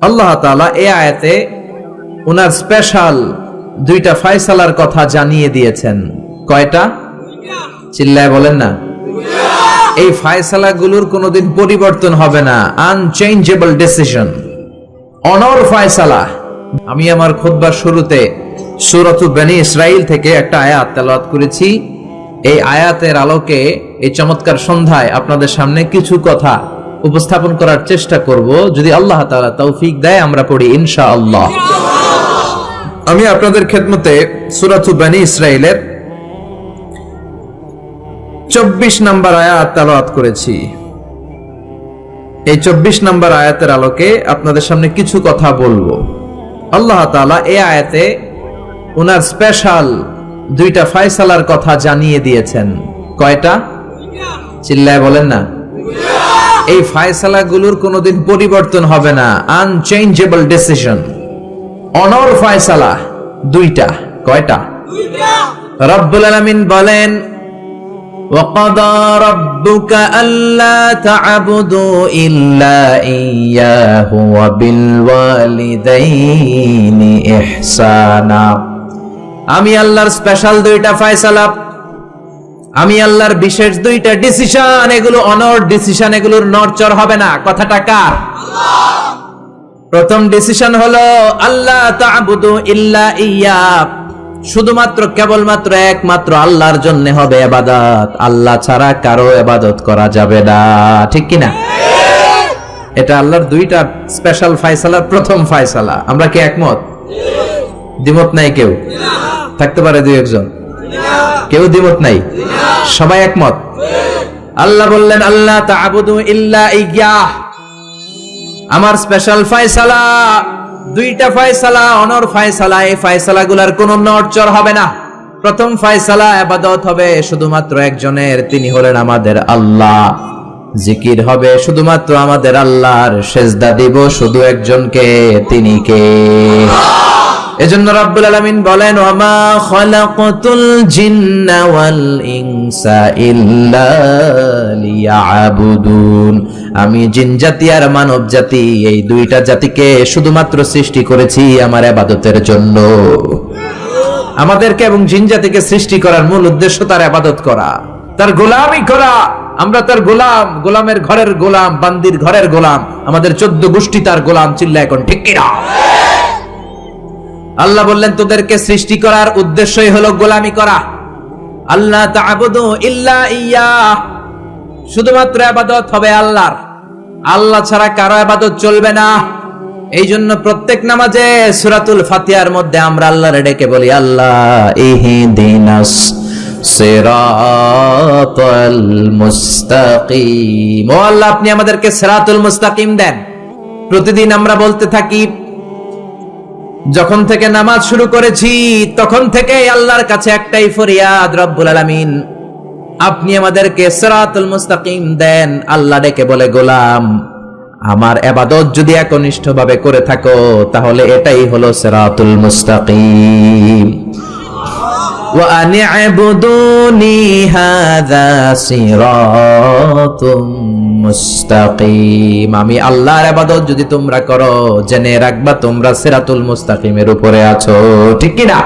আল্লাহ তাআলা এ আয়াতে ওনার স্পেশাল দুইটা ফায়সালার কথা জানিয়ে দিয়েছেন। কয়টা? চিল্লায় বলেন না। এই ফায়সালাগুলোর কোনোদিন পরিবর্তন হবে না। আনচেঞ্জেবল ডিসিশন অনর ফায়সালা। আমি আমার খুতবার শুরুতে সুরতু বেনি ইসরাইল থেকে একটা আয়াত তেলাওয়াত করেছি। এই আয়াতের আলোকে এই চমৎকার সন্ধ্যায় আপনাদের সামনে কিছু কথা উপস্থাপন করার চেষ্টা করব। যদি আল্লাহ তাআলা তৌফিক দেয়, আমরা পড়ি ইনশাআল্লাহ। আমি আপনাদের খেদমতে সুরাতু বেনি ইসরাইলের চব্বিশ নম্বর আয়াত তেলাওয়াত করেছি। এই চব্বিশ নম্বর আয়াতের আলোকে আপনাদের সামনে কিছু কথা বলব। আল্লাহ তাআলা এই আয়াতে ওনার স্পেশাল দুইটা ফায়সালার কথা জানিয়ে দিয়েছেন। কয়টা? চিল্লায় বলেন না। এই ফায়সালাগুলোর কোনোদিন পরিবর্তন হবে না আনচেঞ্জেবল ডিসিশন অনর ফায়সালা দুইটা কয়টা রব্বুল আলামিন বলেন وقضى ربك ألا تعبدوا إلا إياه وبالوالدين إحسانا আমি আল্লাহর স্পেশাল দুইটা ফয়সালা আমি আল্লাহর বিশেষ দুইটা ডিসিশন এগুলো অনর ডিসিশন এগুলোর নরচর হবে না। কথাটা কার? প্রথম ডিসিশন হলো আল্লাহ তা'বুদু ইল্লা ইয়া শুধুমাত্র, কেবলমাত্র একমাত্র আল্লাহর জন্য হবে এবাদত। আল্লাহ ছাড়া কারও এবাদত করা যাবে না। ঠিক কি না এটা আল্লাহর দুইটা স্পেশাল ফায়সালার প্রথম ফায়সালা। আমরা কি একমত? দ্বিমত নাই কেউ? থাকতে পারে দুই একজন। কেউ দ্বিমত নাই। সবাই একমত? আল্লাহ বললেন আল্লাহ আমার স্পেশাল ফায়সালা, দুইটা ফায়সালা, অনর ফায়সালা, এই ফায়সালা গুলার কোন নড়চর হবে না। প্রথম ফায়সালা আবাদত হবে শুধুমাত্র একজনের, তিনি হলেন আমাদের আল্লাহ। জিকির হবে শুধুমাত্র আমাদের আল্লাহর, সেজদা দিব শুধু একজনকে, তিনি কে? এজন্য রাব্বুল আলামিন বলেন, ওয়ামা খালাকাতুল জিন্না ওয়াল ইনসা ইল্লা লিয়াবুদুন। আমি জিন জাতি আর মানব জাতি, এই দুইটা জাতিকে শুধুমাত্র সৃষ্টি করেছি আমার ইবাদতের জন্য। আমাদেরকে এবং জিন জাতিকে সৃষ্টি করার মূল উদ্দেশ্য তার ইবাদত করা। তার গোলামি করা। আমরা তার গোলাম, গোলামের ঘরের গোলাম, বান্দির ঘরের গোলাম। আমাদের চোদ্দ গোষ্ঠী তার গোলাম চিল্লা এখন ঠিক কিনা? আল্লাহ বললেন, তোদেরকে সৃষ্টি করার উদ্দেশ্যই হলো গোলামি করা। আল্লাহ ইল্লা ইয়া শুধুমাত্র আবাদত হবে আল্লাহর। আল্লাহ ছাড়া কারও আবাদত চলবে না। এই জন্য প্রত্যেক নামাজে সুরাতুল ফাতিহার মধ্যে আমরা আল্লাহর ডেকে বলি, আল্লাহ ইহদিনাস সিরাতাল মুস্তাকিম। ও আল্লাহ, আপনি আমাদেরকে সিরাতুল মুস্তাকিম দেন। প্রতিদিন আমরা বলতে থাকি যখন থেকে নামাজ শুরু করেছি, তখন থেকে আল্লাহর কাছে একটাই ফরিয়াদ, রব্বুল আলামিন। আপনি আমাদেরকে সিরাতুল মুস্তাকিম দেন, আল্লাহ ডেকে বলে, গোলাম, আমার এবাদত যদি একনিষ্ঠভাবে করে থাকো, তাহলে এটাই হলো সিরাতুল মুস্তাকিম। وأن اعبدوني هذا صراط মুস্তাকিম আমি আল্লাহর ইবাদত যদি তোমরা করো জেনে রাখবা তোমরা সিরাতুল মুস্তাকিমের উপরে আছো ঠিক কি না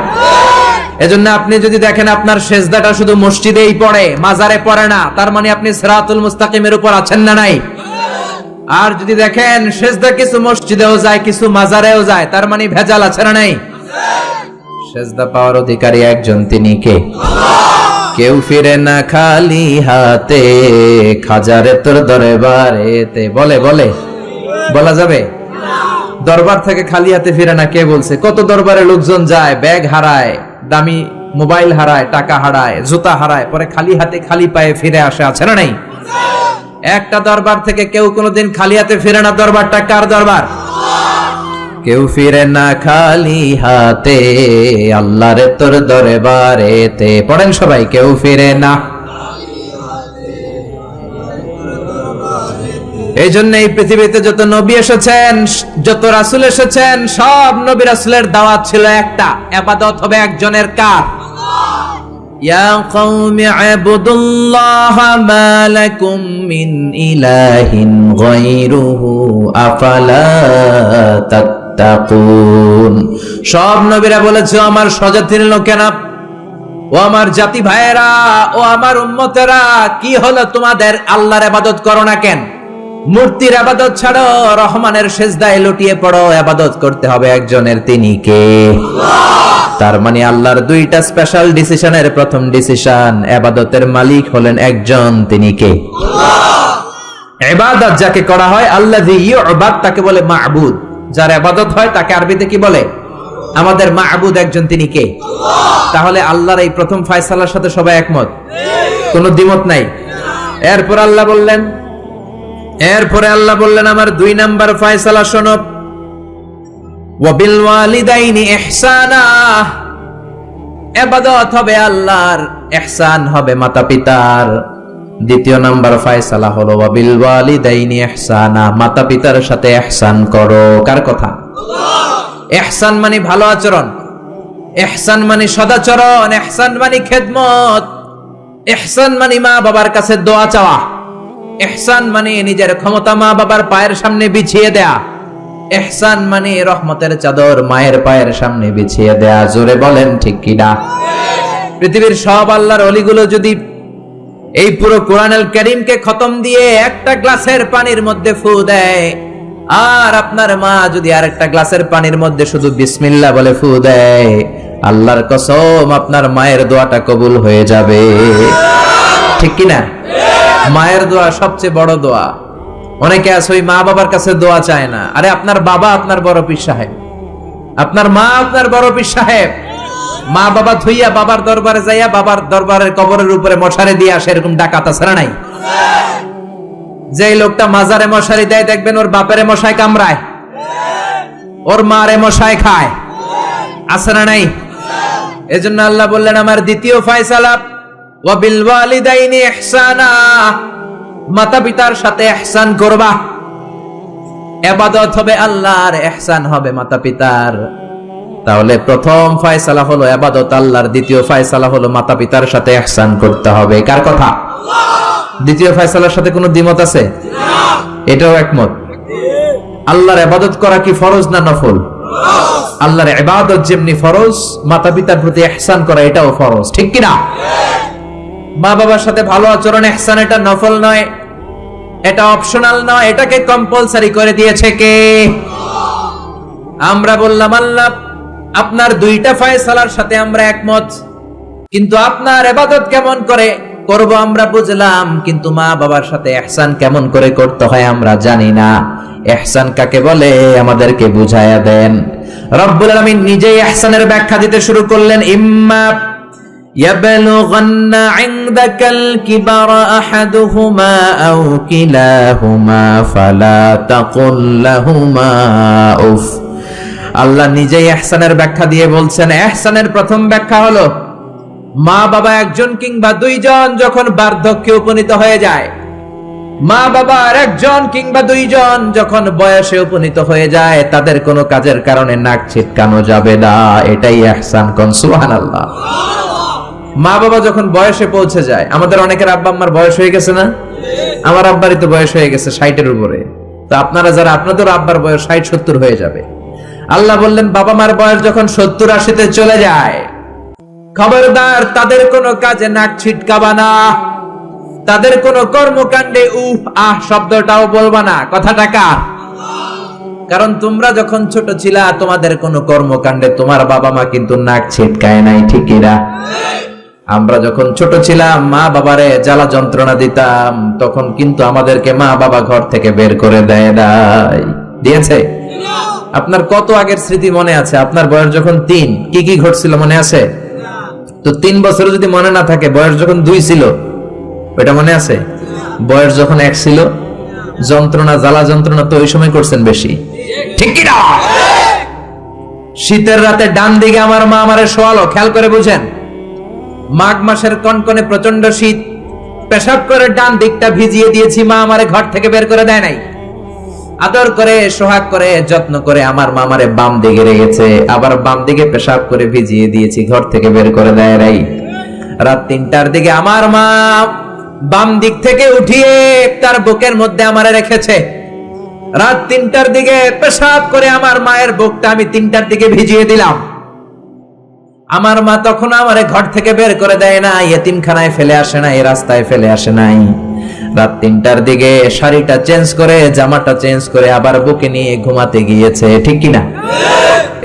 এজন্য আপনি যদি দেখেন আপনার সেজদাটা শুধু মসজিদেই পড়ে মাজারে পড়ে না তার মানে আপনি সিরাতুল মুস্তাকিমের উপর আছেন না নাই আর যদি দেখেন সেজদা কিছু মসজিদেও যায় কিছু মাজারেও যায় তার মানে ভেজাল আছে না নাই সেজদা পাওয়ার অধিকারী একজন, তিনি কে? কেউ ফিরে না খালি হাতে, খাজারে তোর দরবারেতে। বলে বলে, বলা যাবে? দরবার থেকে খালি হাতে ফিরে না কে বলছে? কত দরবারে লোকজন যায়, ব্যাগ হারায়, দামি মোবাইল হারায়, টাকা হারায়, জুতা হারায়, পরে খালি হাতে খালি পায়ে ফিরে আসে, আছে না নাই? একটা দরবার থেকে কেউ কোনোদিন খালি হাতে ফিরে না, দরবারটা কার দরবার? কেউ ফিরে না খালি হাতে আল্লাহর তোর দরবারেতে পড়েন সবাই কেউ ফিরে না এই জন্য এই পৃথিবীতে যত নবী এসেছেন যত রাসুল এসেছেন সব নবী রাসুলের দাওয়াত ছিল একটা আবাদত হবে একজনের কার يا قوم اعبدوا الله ما لكم من إله غيره أفلا تتقون সব নবীরা বলেছে আমার স্বজাতির লোকেরা ও আমার জাতি ভাইয়েরা ও আমার উম্মতেরা কি হলো তোমাদের? আল্লাহর আবাদত করো না কেন? মূর্তির আবাদত ছাড়ো রহমানের সেজদায় লুটিয়ে পড়ো আবাদত করতে হবে একজনের তিনি কে? তার মানে আল্লাহর দুইটা স্পেশাল ডিসিশনের প্রথম ডিসিশন আবাদতের মালিক হলেন একজন তিনি কে? এবাদত যাকে করা হয় আল্লাহ তাকে বলে মাহবুদ যার আবাদত হয়, তাকে আরবিতে কি বলে? আমাদের মাহবুদ একজন, তিনি কে? তাহলে আল্লাহর এই প্রথম ফায়সালার সাথে সবাই একমত? কোনো দ্বিমত নাই। এরপর আল্লাহ বললেন, এরপরে আল্লাহ বললেন, আমার দুই নাম্বার ফায়সালা শোনো। আল্লাহর, ইহসান হবে মাতা পিতার দ্বিতীয় নাম্বার ফায়সালা হলো ওয়াবিল ওয়ালিদাইনি ইহসানা মাতা পিতার সাথে ইহসান করো। কার কথা? ইহসান মানে ভালো আচরণ। ইহসান মানে সদাচরণ। ইহসান মানে খেদমত। ইহসান মানে মা বাবার কাছে দোয়া চাওয়া। ইহসান মানে নিজের ক্ষমতা মা বাবার পায়ের সামনে বিছিয়ে দেয়া। ইহসান মানে রহমতের চাদর মায়ের পায়ের সামনে বিছিয়ে দেয়া। জোরে বলেন ঠিক কিনা? পৃথিবীর সব আল্লাহর অলিগুলো যদি এই পুরো কোরআনুল করিমকে খতম দিয়ে একটা গ্লাসের পানির মধ্যে ফু দেয়। আর আপনার মা যদি আরেকটা গ্লাসের পানির মধ্যে শুধু বিসমিল্লা বলে ফু দেয়, আল্লাহর কসম আপনার মায়ের দোয়াটা কবুল হয়ে যাবে। ঠিক কিনা মায়ের দোয়া সবচেয়ে বড় দোয়া। অনেকে আছে, ওই মা বাবার কাছে দোয়া চায় না। আরে, আপনার বাবা আপনার বড় পীর সাহেব। আপনার মা আপনার বড় পীর সাহেব। মা বাবা ধুইয়া বাবার দরবারে যাইয়া বাবার দরবারের কবরের উপরে মশারি দিয়ে আসে এরকম ডাকাত আছে নাই? যে লোকটা মাজারে মশারি দেয়, দেখবেন ওর বাপেরে মশাই কামড়ায়। ওর মারে মশাই খায়। আছে না নাই? এজন্য আল্লাহ বললেন, আমার দ্বিতীয় ফয়সালা, ওয়াবিল ওয়ালিদাইনি ইহসানা। মাতা পিতার সাথে ইহসান করবা। এবাদত হবে আল্লাহর, ইহসান হবে মাতা পিতার তাহলে প্রথম ফয়সালা হলো এবাদত আল্লাহর, দ্বিতীয় ফয়সালা হলো মাতা পিতার সাথে ইহসান করতে হবে। কার কথা? দ্বিতীয় ফয়সালার সাথে কোনো দ্বিমত আছে? এটাও একমত। আল্লাহর এবাদত করা কি ফরজ না নফল? আল্লাহর এবাদত যেমনি ফরজ মাতা পিতার প্রতি ইহসান করা এটাও ফরজ। ঠিক কিনা? মা বাবার সাথে ভালো আচরণ, ইহসান এটা নফল নয়, এটা অপশনাল নয়, এটাকে কম্পালসারি করে দিয়েছে কে? আমরা বললাম, আল্লাহ আপনার দুইটা ফয়সালার সাথে আমরা একমত কিন্তু আপনার এবাদত কেমন করে করব আমরা বুঝলাম কিন্তু মা বাবার সাথে এহসান কেমন করে করতে হয় আমরা জানি না এহসান কাকে বলে আমাদেরকে বুঝায়া দেন রব্বুল আলামিন নিজেই এহসানের ব্যাখ্যা দিতে শুরু করলেন ইম্মা يبلغن عندك الكبر أحدهما أو كلاهما فلا تقل لهما أف আল্লাহ নিজেই এহসানের ব্যাখ্যা দিয়ে বলছেন, এহসানের প্রথম ব্যাখ্যা হলো, মা বাবা একজন কিংবা দুইজন যখন বার্ধক্যে উপনীত হয়ে যায়, মা বাবার একজন কিংবা দুইজন যখন বয়সে উপনীত হয়ে যায়, তাদের কোনো কাজের কারণে নাক ছিটকানো যাবে না। এটাই এহসান কন, সুবহানাল্লাহ। মা বাবা যখন বয়সে পৌঁছে যায়, আমাদের অনেকের আব্বা আম্মার বয়স হয়ে গেছে না? আমার আব্বারই তো বয়স হয়ে গেছে ষাটের উপরে। তো আপনারা যারা আপনাদের আব্বার বয়স ষাট সত্তর হয়ে যাবে। আল্লাহ বললেন, বাবা মার বয়স যখন সত্তর আশিতে চলে যায়, খবরদার, তাদের কোনো কাজে নাক ছিটকাবা না। তাদের কোনো কর্মকাণ্ডে উহ আহ, শব্দটাও বলবা না। কথাটা কার? কারণ তোমরা যখন ছোট ছিলা, তোমাদের কোনো কর্মকাণ্ডে তোমার বাবা মা কিন্তু নাক ছিটকায় নাই ঠিকিরা আমরা যখন ছোট ছিলাম, মা বাবারে জ্বালা যন্ত্রণা দিতাম, তখন কিন্তু আমাদেরকে মা বাবা ঘর থেকে বের করে দেয় নাই। দিয়েছে? আপনার কত আগের স্মৃতি মনে আছে? আপনার বয়স যখন তিন, কি কি ঘটছিল মনে আছে? তো তিন বছর যদি মনে না থাকে, বয়স যখন দুই ছিল ওটা মনে আছে? বয়স যখন এক ছিল, যন্ত্রণা, জ্বালা যন্ত্রণা তো ওই সময় করছেন বেশি। ঠিক শীতের রাতে ডান দিকে আমার মা আমারে শোয়ালো, খেয়াল করে বুঝেন। মাঘ মাসের কনকনে প্রচণ্ড শীত, পেশাব করে ডান দিকটা ভিজিয়ে দিয়েছি, মা আমারে ঘর থেকে বের করে দেয় নাই। আদর করে, সোহাগ করে, যত্ন করে আমার মামারে বাম দিকে রেখেছে। আবার বাম দিকে পেশাব করে ভিজিয়ে দিয়েছি, ঘর থেকে বের করে দেয় নাই। রাত তিনটার দিকে আমার মা বাম দিক থেকে উঠিয়ে তার বুকের মধ্যে আমারে রেখেছে। রাত তিনটার দিকে পেশাব করে আমার মায়ের বুকটা আমি তিনটার দিকে ভিজিয়ে দিলাম। আমার মা তখন আমারে ঘর থেকে বের করে দেয় না ইয়েতিমখানায় ফেলে আসে না এই রাস্তায় ফেলে আসে নাই। রাত তিনটার দিকে শাড়িটা চেঞ্জ করে, জামাটা চেঞ্জ করে আবার বুকে নিয়ে ঘুমাতে গিয়েছে। ঠিক কিনা?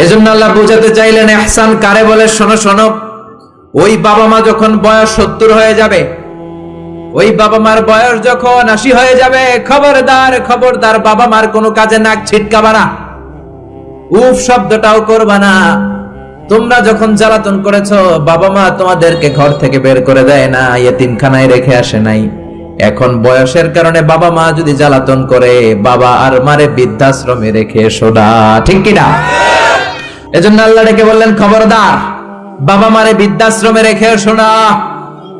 এজন্য আল্লাহ বোঝাতে চাইলেন, এহসান কারে বলে? শোনো শোনো। ওই বাবা মা যখন বয়স সত্তর হয়ে যাবে, ওই বাবা মার বয়স যখন আশি হয়ে যাবে, খবরদার খবরদার বাবা মার কোনো কাজে নাক ছিটকাবা না। উফ, শব্দটাও করবা না। তোমরা যখন জ্বালাতন করেছ, বাবা মা তোমাদেরকে ঘর থেকে বের করে দেয় না ইয়েতিমখানায় রেখে আসে নাই। এখন বয়সের কারণে বাবা মা যদি জ্বালাতন করে, বাবা আর মারে বৃদ্ধাশ্রমে রেখে সোডা ঠিক কিনা? এজন্য আল্লাহ ডেকে বললেন, খবরদার, বাবা মারে বৃদ্ধাশ্রমে রেখে শোনা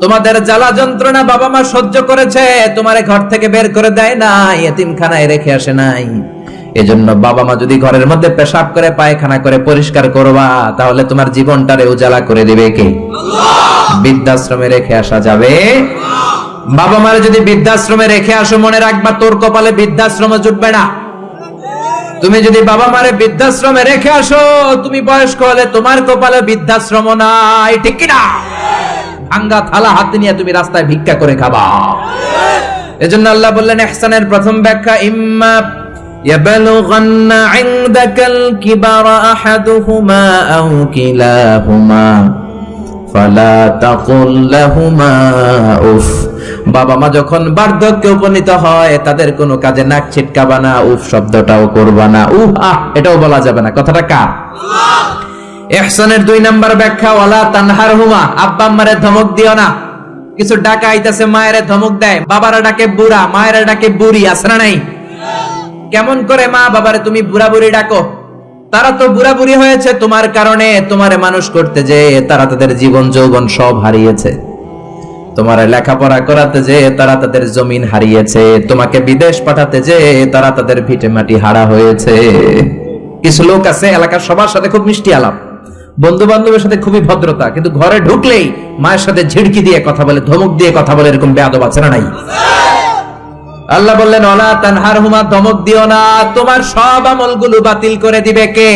তোমাদের জ্বালা যন্ত্রণা বাবা মা সহ্য করেছে, তোমারে ঘর থেকে বের করে দেয় না এতিমখানায় রেখে আসে নাই। এজন্য বাবা মা যদি ঘরের মধ্যে পেশাব করে, পায়খানা করে পরিষ্কার করবা, তাহলে তোমার জীবনটারে উজালা করে দিবে কে? বৃদ্ধাশ্রমে রেখে আসা যাবে বাবা মারে যদি বৃদ্ধাশ্রমে রেখে আসো মনে রাখবা তোর কপালে বৃদ্ধাশ্রমে জুটবে না তুমি যদি বাবা মারে বৃদ্ধাশ্রমে রেখে আসো তুমি বয়স্ক হলে তোমার কপালে বৃদ্ধাশ্রম নাই ঠিক কিনা ভাঙ্গা থালা হাতে নিয়ে তুমি রাস্তায় ভিক্ষা করে খাবা এজন্য আল্লাহ বললেন ইহসানের প্রথম ব্যাখ্যা ইম্মা يبلغن عندك الكبر أحدهما أو كلاهما فلا تقل لهما উফ। বাবা মা যখন বার্ধক্যে উপনীত হয় তাদের কোনো কাজে নাক ছিটকাবা না উফ শব্দটাও করবা না। উফ আহ এটাও বলা যাবে না। কথাটা কার? এহসানের দুই নাম্বার ব্যাখ্যা ওয়ালা তানহার হুমা আব্বা আম্মারে ধমক দিও না। কিছু ডাকা আইতাছে মায়ের ধমক দেয়। বাবারা ডাকে বুড়া মায়ের ডাকে বুড়ি না নাই? কেমন করে মা বাবারে তুমি বুড়া বুড়ি ডাকো? তারা তো বুড়া বুড়ি হয়েছে, তোমার কারণে তোমারে মানুষ করতে যে তারা তাদের জীবন যৌবন সব হারিয়েছে। তোমার লেখাপড়া করাতে যে তারা তাদের জমিন হারিয়েছে, তোমাকে বিদেশ পাঠাতে যে তারা তাদের ভিটে মাটি হারা হয়েছে। কিছু লোক আছে, এলাকার সবার সাথে খুব মিষ্টি আলাপ। বন্ধু বান্ধবের সাথে খুবই ভদ্রতা, কিন্তু ঘরে ঢুকলেই মায়ের সাথে ঝিড়কি দিয়ে কথা বলে, ধমক দিয়ে কথা বলে এরকম বেয়াদব আছে না নাই? আল্লাহ বললেন, অলা তানহার হুমা দমক দিও না। তোমার সব আমলগুলো বাতিল করে দিবে কে?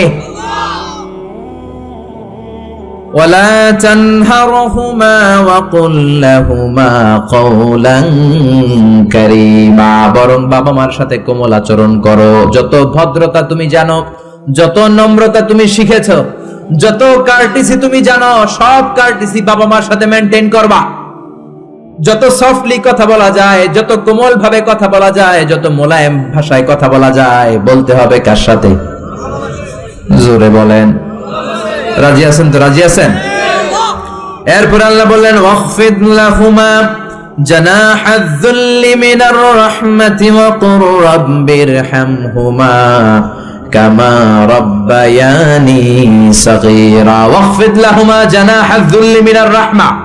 বরং বাবা মার সাথে কোমল আচরণ করো। যত ভদ্রতা তুমি জানো, যত নম্রতা তুমি শিখেছো, যত কার্টিসি তুমি জানো, সব কার্টিসি বাবা মার সাথে মেনটেন করবা। যত সফটলি কথা বলা যায় যত কোমল ভাবে কথা বলা যায় যত মোলায়েম ভাষায় কথা বলা যায় বলতে হবে কার সাথে জোরে বলেন রাজি আছেন তো রাজি আছেন এরপর আল্লাহ বললেন ওয়াখফিদ লাহুমা جناح الذل من الرحمة وقل رب ارحمهما كما ربياني صغيرا واخفض لهما جناح الذل من الرحمة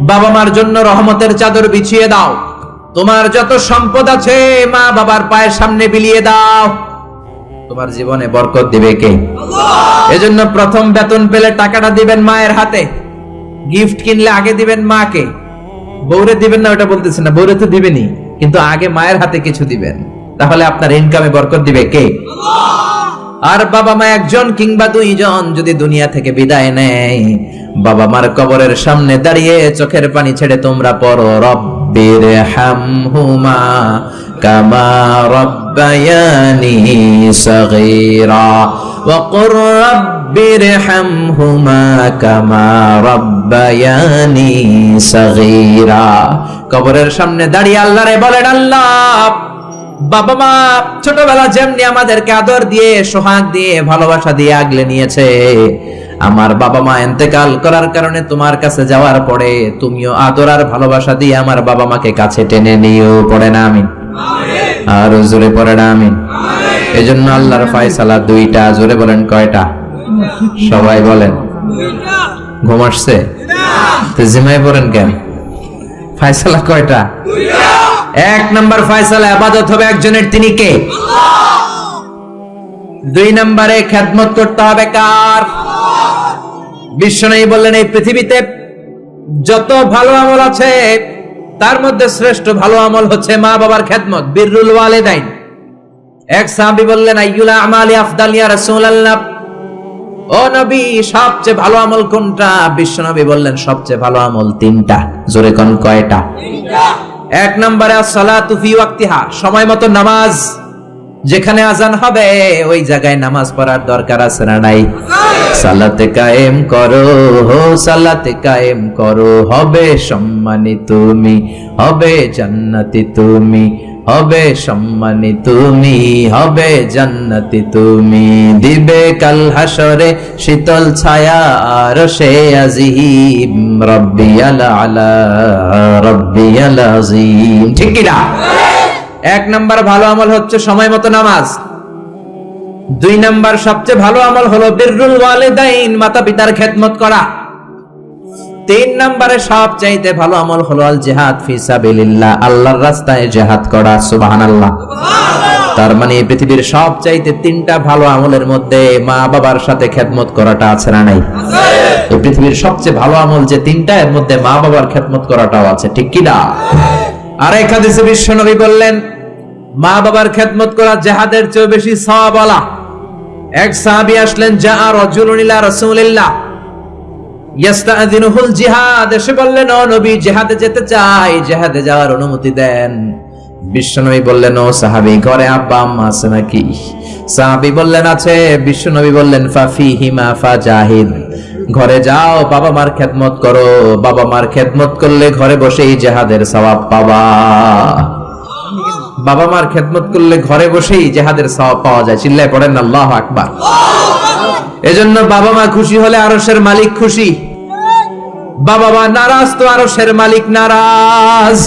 বাবা মার জন্য রহমতের চাদর বিছিয়ে দাও। তোমার যত সম্পদ আছে মা বাবার পায়ের সামনে বিলিয়ে দাও। তোমার জীবনে বরকত দিবে কে? এজন্য প্রথম বেতন পেলে টাকাটা দিবেন মায়ের হাতে। গিফট কিনলে আগে দিবেন মাকে। বউরে দিবেন না, ওটা বলতেছে না। বউরে তো দিবেনই, কিন্তু আগে মায়ের হাতে কিছু দিবেন। তাহলে আপনার ইনকামে বরকত দিবে কে? আর বাবা মা একজন কিংবা দুইজন যদি দুনিয়া থেকে বিদায় নেয় বাবা মার কবরের সামনে দাঁড়িয়ে চোখের পানি ছেড়ে তোমরা পড়ো রব্বির হামহুমা কামা রব্বায়ানি সগীরা وقل رب ارحمهما كما ربياني صغيرا কবরের সামনে দাঁড়িয়ে আল্লাহরে বলেন আল্লাহ বাবা মা ছোটবেলা যেমনি আমাদেরকে আদর দিয়ে, সোহাগ দিয়ে, ভালোবাসা দিয়ে আগলে নিয়েছে। আমার বাবা মা এন্তেকাল করার কারণে তোমার কাছে যাওয়ার পরে তুমিও আদর আর ভালোবাসা দিয়ে আমার বাবা মাকে কাছে টেনে নিয়েও পড়ে না আমি। আর জোরে পড়ে না আমি। এই জন্য আল্লাহর ফায়সালা দুইটা, জোরে বলেন কয়টা? সবাই বলেন। ঘুম আসছে? জিমাই পড়েন কেন? ফায়সালা কয়টা? এক নম্বর ফয়সালা আবাদত হবে একজনের, তিনি কে? দুই নম্বরে খেদমত করতে হবে কার? বিশ্ব বিশ্বনয়ী বললেন, এই পৃথিবীতে যত ভালো আমল আছে, তার মধ্যে শ্রেষ্ঠ ভালো আমল হচ্ছে মা বাবার খেদমত বিররুল ওয়ালিদাইন। এক সাহাবী বললেন, আইয়ুলা আমালি আফদালিয়া রাসূলুল্লাহ ও নবী সবচেয়ে ভালো আমল কোনটা? বিশ্ব নবী বললেন সবচেয়ে ভালো আমল তিনটা। জোরে কোন কয়টা? এক নম্বরে সালাতু ফি ওয়াক্তিহা সময় মতো নামাজ। যেখানে আজান হবে ওই জায়গায় নামাজ পড়ার দরকার আছে না নাই? সালাতে কায়েম করো হো সালাতে কায়েম করো। হবে সম্মানী তুমি হবে জান্নাতি তুমি। হবে সম্মানী তুমি, হবে জান্নাতি তুমি। দিবে কাল হাসরে শীতল ছায়া, আর সে আজিম রব্বি আলা আলা রব্বি আলা আজিম। ঠিক কি না এক নাম্বার ভালো আমল হচ্ছে সময় মতো নামাজ। দুই নাম্বার সবচেয়ে ভালো আমল হলো বিররুল ওয়ালিদাইন মাতা পিতার খেদমত করা। তিন নম্বরে সবচাইতে ভালো আমল হলো আল জিহাদ ফি সাবিলিল্লাহ। আল্লাহর রাস্তায় জিহাদ করা সুবহানাল্লাহ। তার মানে এই পৃথিবীর সবচাইতে তিনটা ভালো আমলের মধ্যে মা বাবার সাথে খেদমত করাটা আছে না নাই? এই পৃথিবীর সবচেয়ে ভালো আমল যে তিনটা এর মধ্যে মা বাবার খেদমত করাটাও আছে ঠিক কি না? আর এক হাদিসে বিশ্ব নবী বললেন মা বাবার খেদমত করা জেহাদের চেয়ে বেশি সওয়াব এক সাহাবী আসলেন যা রাজুলুন ইলা রাসূলিল্লাহ। ইয়াস্তাযিনুহুল জিহাদ। এসে বললেন ও নবী জিহাদে যেতে চাই। জিহাদে যাওয়ার অনুমতি দেন। বিশ্বনবী বললেন ও সাহাবী ঘরে আব্বা আম্মা আছে নাকি? সাহাবী বললেন আছে। বিশ্বনবী বললেন ফাফি হিমা ঘরে যাও বাবা মার খেদমত করো। বাবা মার খেদমত করলে ঘরে বসেই জেহাদের সওয়াব পাবা। বাবা মার খেদমত করলে ঘরে বসেই জেহাদের সওয়াব পাওয়া যায়। চিল্লায় পড়েন আল্লাহু আকবার। এজন্য বাবা মা খুশি হলে আরশের মালিক খুশি। বাবা মা নারাজ তো আরশের মালিক, নারাজ।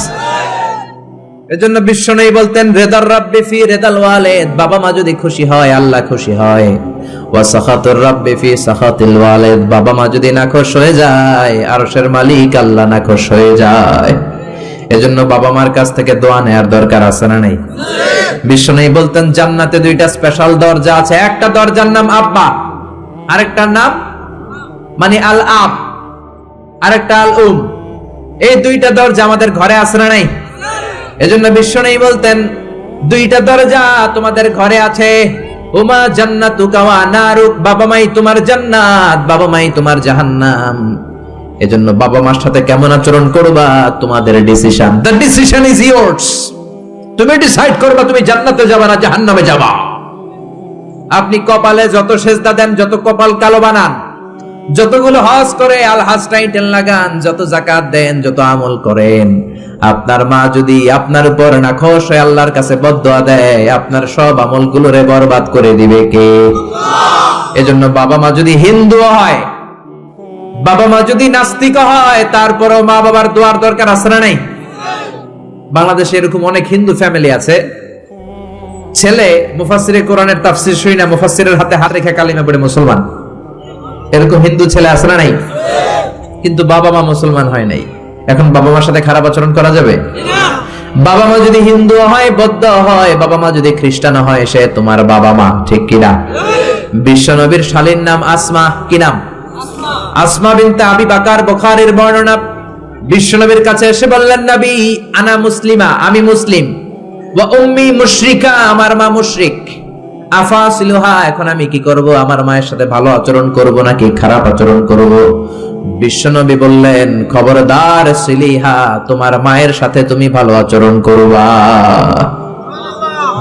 এজন্য বিশ্ব নেই বলতেন, রেদার রাব্বি ফি রেদাল ওয়ালেদ। বাবা মা যদি খুশি হয়, আল্লাহ খুশি হয়। ওয়া সাখাতুর রাব্বি ফি সাখাতিল ওয়ালিদ। বাবা মা যদি নাখোশ হয়ে যায় আরশের মালিক, আল্লাহ নাখোশ হয়ে যায়। এজন্য বাবা মার কাছ থেকে দোয়া নেয়ার দরকার আছে না নাই? বিশ্ব নেই বলতেন, জান্নাতে দুইটা স্পেশাল দরজা আছে। একটা দরজার নাম আব্বা, আরেকটার নাম মানে আল আব আরেকটা আল উম এই দুইটা দরজা আমাদের ঘরে আছে নাই? এজন্য বিশ্ব নেই বলতেন, দুইটা দরজা তোমাদের ঘরে আছে। উমা জান্নাতু কাওয়া নারুক, বাবা মাই তোমার জান্নাত, বাবা মাই তোমার জাহান্নাম। এজন্য বাবা মার সাথে কেমন আচরণ করবা? তোমাদের decision the decision is yours তুমি ডিসাইড করবা তুমি জান্নাতে যাবা না জাহান্নামে যাবা। আপনি কপালে যত সেজদা দেন, যত কপাল কালো বানান যতগুলো হজ করে, আল হাজ টাইটেল লাগান, যত জাকাত দেন, যত আমল করেন। আপনার মা যদি আপনার উপর নাখোশ হয়ে, আল্লাহর কাছে বদয়া দেয়, আপনার সব আমলগুলোরে বরবাদ করে দিবে কে? এজন্য বাবা মা যদি হিন্দু হয়, বাবা মা যদি নাস্তিক হয়, তারপরেও মা বাবার দোয়ার দরকার আছে না নাই? বাংলাদেশে এরকম অনেক হিন্দু ফ্যামিলি আছে। ছেলে মুফাসিরে কোরআনের তাফসির শুই না মুফাসিরের হাতে হাত রেখে কালিমা পড়ে মুসলমান। এরকম হিন্দু ছেলে আছে না নাই? কিন্তু বাবা মা মুসলমান হয় নাই। এখন বাবা মার সাথে খারাপ আচরণ করা যাবে? বাবা মা যদি হিন্দু হয়, বৌদ্ধ হয়, বাবা মা যদি খ্রিস্টান হয়, সে তোমার বাবা মা, ঠিক কিনা বিশ্ব নবীর শালীর নাম আসমা, কি নাম? আসমা বিনতে আবি বাকার বুখারীর বর্ণনা। বিশ্বনবীর কাছে এসে বললেন, নবী, আনা মুসলিমা, আমি মুসলিম। ওয়া উম্মি মুশরিকা, আমার মা মুশরিক। আফাসিলুহা এখন আমি কি করব? আমার মায়ের সাথে ভালো আচরণ করব নাকি খারাপ আচরণ করব? বিশ্বনবী বললেন, খবরদার সিলিহা, তোমার মায়ের সাথে তুমি ভালো আচরণ করবা।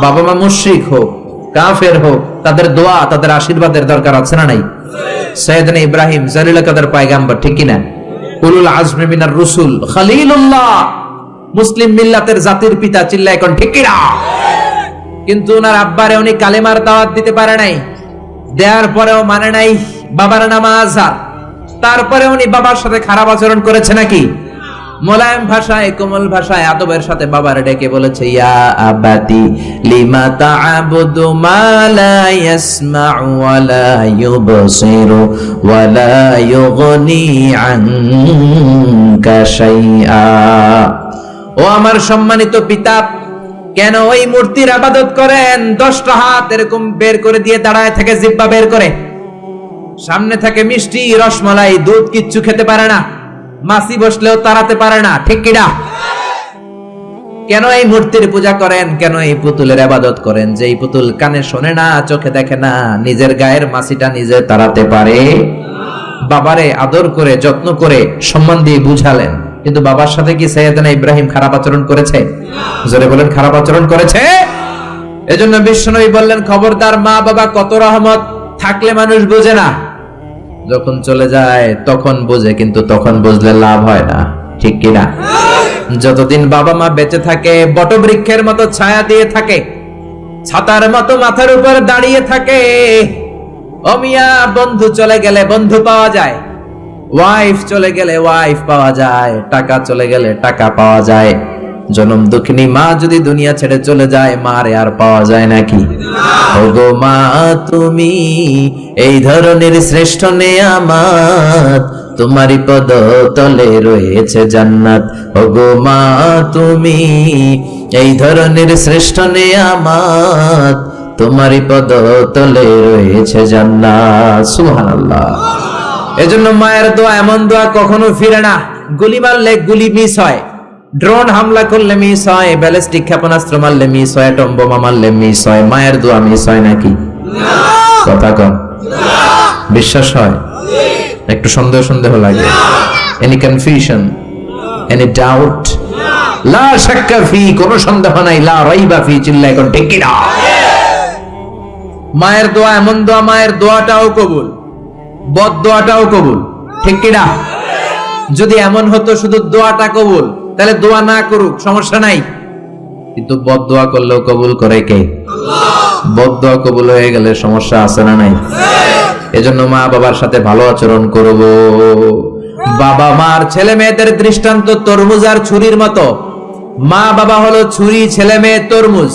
বাবা মা হোক, কাফের হোক, তাদের দোয়া, তাদের আশীর্বাদের দরকার আছে না নাই? সৈয়দনা ইব্রাহিম, জালিল কাদের পায়গাম্বর, ঠিক কিনা? উলুল মিনার রসুল, খালিলুল্লাহ, মুসলিম মিল্লাতের জাতির পিতা চিল্লা এখন ঠিক কিন্তু ওনার আব্বারে উনি কালেমার দাওয়াত দিতে পারে নাই। দেওয়ার পরেও মানে নাই বাবার নাম তারপরে উনি বাবার সাথে খারাপ আচরণ করেছে নাকি? মোলায়েম ভাষায়, কোমল ভাষায়, আদবের সাথে বাবার ডেকে বলেছে, ইয়া আবাতি লিমা তা'বুদু মা লা ইয়াসমা'ু ওয়া লা ইউবসিরু ওয়া লা আনকা শাইআ। ও আমার সম্মানিত পিতা কেন ওই মূর্তির আবাদত করেন? দশটা হাত এরকম বের করে দিয়ে দাঁড়ায় থেকে, জিব্বা বের করে। সামনে থাকে মিষ্টি, রসমালাই, দুধ কিচ্ছু খেতে পারে না। মাসি বসলেও তাড়াতে পারে না, ঠিক কিনা কেন এই মূর্তির পূজা করেন? কেন এই পুতুলের আবাদত করেন? যে এই পুতুল কানে শোনে না, চোখে দেখে না, নিজের গায়ের মাসিটা নিজে তাড়াতে পারে? বাবারে আদর করে, যত্ন করে সম্মান দিয়ে বুঝালেন। কিন্তু বাবার সাথে কি সৈয়দনা ইব্রাহিম খারাপ আচরণ করেছে? জোরে বলেন, খারাপ আচরণ করেছে? এজন্য বিশ্বনবী বললেন, খবরদার মা বাবা কত রহমত, থাকলে মানুষ বোঝে না। যখন চলে যায়, তখন বোঝে, কিন্তু তখন বুঝলে লাভ হয় না। ঠিক কিনা যতদিন বাবা মা বেঁচে থাকে, বটবৃক্ষের মতো ছায়া দিয়ে থাকে, ছাতার মতো মাথার উপর দাঁড়িয়ে থাকে অমিয়া বন্ধু চলে গেলে বন্ধু পাওয়া যায়। ওয়াইফ চলে গেলে ওয়াইফ পাওয়া যায়, টাকা চলে গেলে টাকা পাওয়া যায়। জনম দুঃখিনী মা যদি দুনিয়া ছেড়ে চলে যায়, মারে আর পাওয়া যায় নাকি ওগো মা, তুমি এই ধরনের শ্রেষ্ঠ নেয়ামাত তোমারই পদ তলে রয়েছে জান্নাত। ওগো মা, তুমি এই ধরনের শ্রেষ্ঠ নেয়ামাত তোমারই পদ তলে রয়েছে জান্নাত। সুবহানাল্লাহ। এজন্য মায়ের দোয়া, এমন দোয়া কখনো ফিরে না। গুলি মারলে গুলি মিস হয়। ড্রোন হামলা করলে মিস হয় ব্যালিস্টিক ক্ষেপণাস্ত্র মারলে মিস হয় অ্যাটম বোমা মারলে মিস হয়। মায়ের দোয়া মিস হয় নাকি? কথা কম। বিশ্বাস হয়? একটু সন্দেহ সন্দেহ লাগে। এনি কনফিউশন এনি ডাউট লা শাক্কা ফি, কোনো সন্দেহ নাই। লা রাইবা ফি চিল্লা এখন ঠিক না মায়ের দোয়া, এমন দোয়া, মায়ের দোয়াটাও কবুল। বদ দোয়াটাও কবুল, ঠিক কি না যদি এমন হতো শুধু দোয়াটা কবুল, তাহলে দোয়া না করুক, সমস্যা নাই। কিন্তু বদ দোয়া করলেও কবুল করে কে? বদ দোয়া কবুল হয়ে গেলে সমস্যা আছে না নাই? এজন্য মা বাবার সাথে ভালো আচরণ করব। বাবা মার ছেলে মেয়েদের দৃষ্টান্ত তরমুজ আর ছুরির মতো। মা বাবা হলো ছুরি, ছেলে মেয়ে, তরমুজ।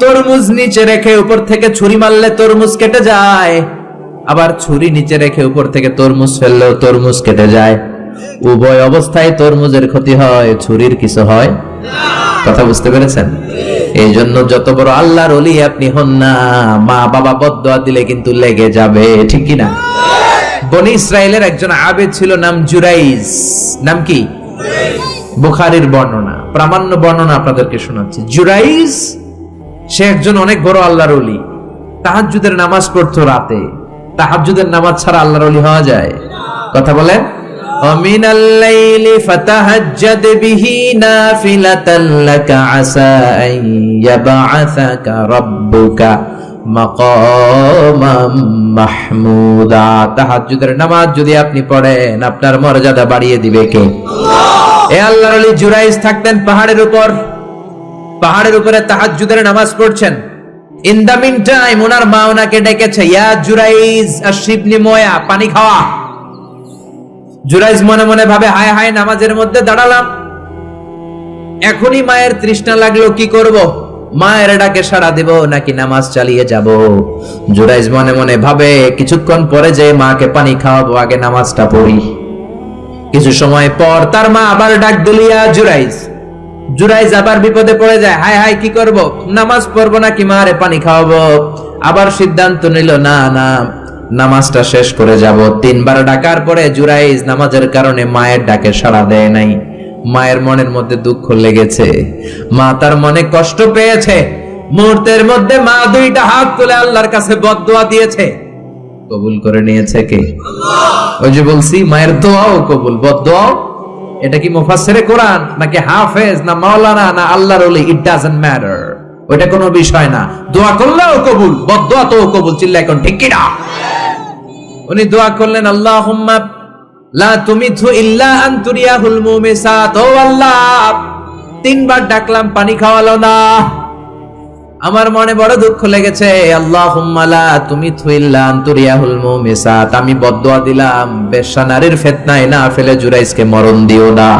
তরমুজ নিচে রেখে উপর থেকে ছুরি মারলে তরমুজ কেটে যায়। আবার ছুরি নিচে রেখে উপর থেকে তরমুজ ফেললেও তরমুজ কেটে যায়। উভয় অবস্থায় তরমুজের ক্ষতি হয়, ছুরির কিছু হয়। কথা বুঝতে পেরেছেন? এই জন্য যত বড় আল্লাহর অলি আপনি হন না মা বাবা বদয়া দিলে কিন্তু লেগে যাবে, ঠিক কি না? বনি ইসরায়েলের একজন আবেদ ছিল, নাম জুরাইজ। নাম কি? বুখারির বর্ণনা। প্রামাণ্য বর্ণনা আপনাদেরকে শোনাচ্ছি। জুরাইজ, সে একজন অনেক বড় আল্লাহর অলি তাহাজ্জুদের নামাজ পড়তো রাতে। তাহাজ্জুদের নামাজ ছাড়া আল্লাহর অলি হওয়া যায় কথা বলেন ومن الليل فتهجد به نافلة لك عسى أن يبعثك ربك مقاما محمودا তাহাজ্জুদের নামাজ যদি আপনি পড়েন আপনার মর্যাদা বাড়িয়ে দিবে কে এ আল্লাহর আলী জুরাইজ থাকতেন পাহাড়ের উপর পাহাড়ের উপরে তাহাজ্জুদের নামাজ পড়ছেন ইন দা মিন টাইম ওনার মা ওনাকে ডেকেছে, ইয়া জুরাইজ আশিবনি ময়া, পানি খাওয়া। জুরাইজ মনে মনে ভাবে, হায় হায়, নামাজের মধ্যে দাঁড়ালাম। এখনই মায়ের তৃষ্ণা লাগল, কি করব? মায়ের ডাকে সাড়া দেব, নাকি নামাজ চালিয়ে যাব? জুরাইজ মনে মনে ভাবে, কিছুক্ষণ পরে যে মাকে পানি খাওয়াবো, আগে নামাজটা পড়ি। কিছু সময় পর তার মা আবার ডাক দিলিয়া জুরাইজ জুরাইজ আবার বিপদে পড়ে যায়। হায় হায়, কি করব? নামাজ পড়ব নাকি মারে পানি খাওয়াবো? আবার সিদ্ধান্ত নিল, না না, নামাজটা শেষ করে যাব। তিনবার ডাকার পরে জুরাইজ নামাজের কারণে মায়ের ডাকে সাড়া দেয় নাই। মায়ের মনের মধ্যে দুঃখ লেগেছে। মা তার মনে কষ্ট পেয়েছে। মুহূর্তের মধ্যে মা দুইটা হাত তুলে আল্লাহর কাছে বদদোয়া দিয়েছে। কবুল করে নিয়েছে কে? ওই যে বলছি, মায়ের দোয়াও কবুল। বদদোয়াও এটা কি মুফাসসিরে কোরআন? নাকি হাফেজ, না মাওলানা, না আল্লাহর ওলি? ইট ডাজন্ট ম্যাটার ওটা কোনো বিষয় না। দোয়া করলেও কবুল বদদোয়া তো কবুল। চিল্লা এখন ঠিক কি না উনি দোয়া করলেন, আল্লাহুম্মা লা তুমিথু ইল্লা আন তুরিয়াহুল মুমিসাত। ও আল্লাহ, তিনবার ডাকলাম, পানি খাওয়ালো না। আমার মনে বড় দুঃখ লেগেছে। আল্লাহ হুম্মালা তুমি থুইল্লান তুরিয়াহুল মুমিসাত। আমি বদয়া দিলাম। বেশানারের নারীর ফিতনায় না ফেলে জুরাইজকে মরণ দিও না।